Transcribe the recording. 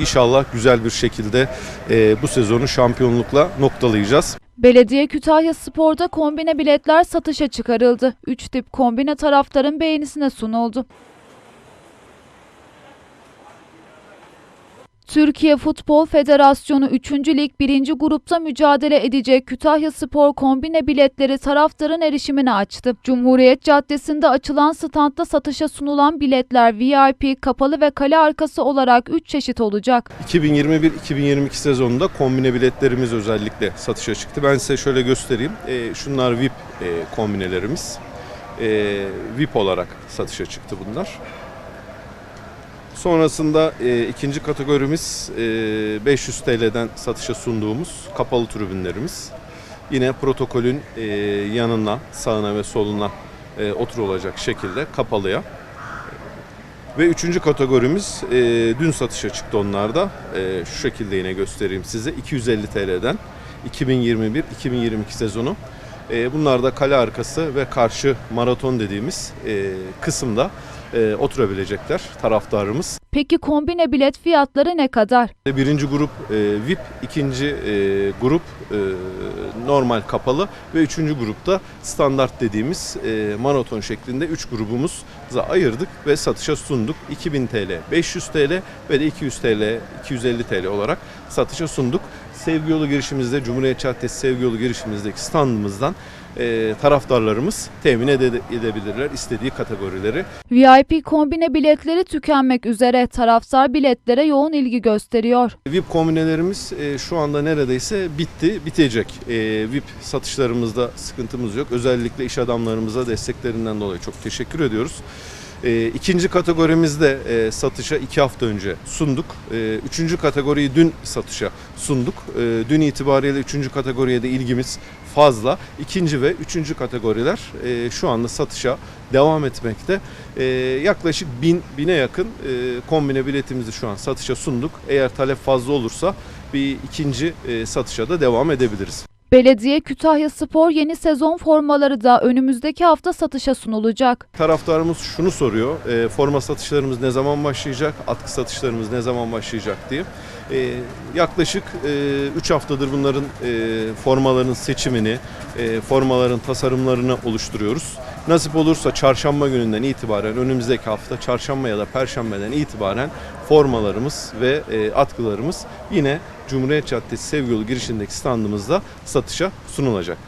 İnşallah güzel bir şekilde e, bu sezonu şampiyonlukla noktalayacağız. Belediye Kütahya Spor'da kombine biletler satışa çıkarıldı. 3 tip kombine taraftarın beğenisine sunuldu. Türkiye Futbol Federasyonu 3. Lig 1. grupta mücadele edecek Kütahya Spor kombine biletleri taraftarın erişimine açtı. Cumhuriyet Caddesi'nde açılan standta satışa sunulan biletler VIP, kapalı ve kale arkası olarak 3 çeşit olacak. 2021-2022 sezonunda kombine biletlerimiz özellikle satışa çıktı. Ben size şöyle göstereyim. E, şunlar VIP e, kombinelerimiz. E, VIP olarak satışa çıktı bunlar. Sonrasında e, ikinci kategorimiz e, 500 TL'den satışa sunduğumuz kapalı tribünlerimiz. Yine protokolün e, yanına, sağına ve soluna e, oturulacak şekilde kapalıya. Ve üçüncü kategorimiz e, dün satışa çıktı onlarda. E, şu şekilde yine göstereyim size. 250 TL'den 2021-2022 sezonu. E, bunlar da kale arkası ve karşı maraton dediğimiz e, kısımda e, oturabilecekler taraftarımız. Peki kombine bilet fiyatları ne kadar? Birinci grup e, VIP, ikinci e, grup e, normal kapalı ve üçüncü grupta standart dediğimiz e, maraton şeklinde üç grubumuza ayırdık ve satışa sunduk. 2000 TL, 500 TL ve de 200 TL, 250 TL olarak satışa sunduk. Sevgi yolu girişimizde, Cumhuriyet Caddesi Sevgi yolu girişimizdeki standımızdan e, taraftarlarımız temin ede- edebilirler istediği kategorileri. VIP kombine biletleri tükenmek üzere taraftar biletlere yoğun ilgi gösteriyor. VIP kombinelerimiz e, şu anda neredeyse bitti, bitecek. E, VIP satışlarımızda sıkıntımız yok. Özellikle iş adamlarımıza desteklerinden dolayı çok teşekkür ediyoruz. E, ikinci kategorimizde e, satışa iki hafta önce sunduk. E, üçüncü kategoriyi dün satışa sunduk. E, dün itibariyle üçüncü kategoriye de ilgimiz fazla. İkinci ve üçüncü kategoriler e, şu anda satışa devam etmekte. Yaklaşık bin, bine yakın e, kombine biletimizi şu an satışa sunduk. Eğer talep fazla olursa bir ikinci e, satışa da devam edebiliriz. Belediye Kütahya Spor yeni sezon formaları da önümüzdeki hafta satışa sunulacak. Taraftarımız şunu soruyor, e, forma satışlarımız ne zaman başlayacak, atkı satışlarımız ne zaman başlayacak diye. E, yaklaşık 3 haftadır bunların e, formaların seçimini, e, formaların tasarımlarını oluşturuyoruz. Nasip olursa çarşamba gününden itibaren, önümüzdeki hafta çarşamba ya da perşembeden itibaren formalarımız ve e, atkılarımız yine Cumhuriyet Caddesi Sevgi Yolu girişindeki standımızda satışa sunulacak.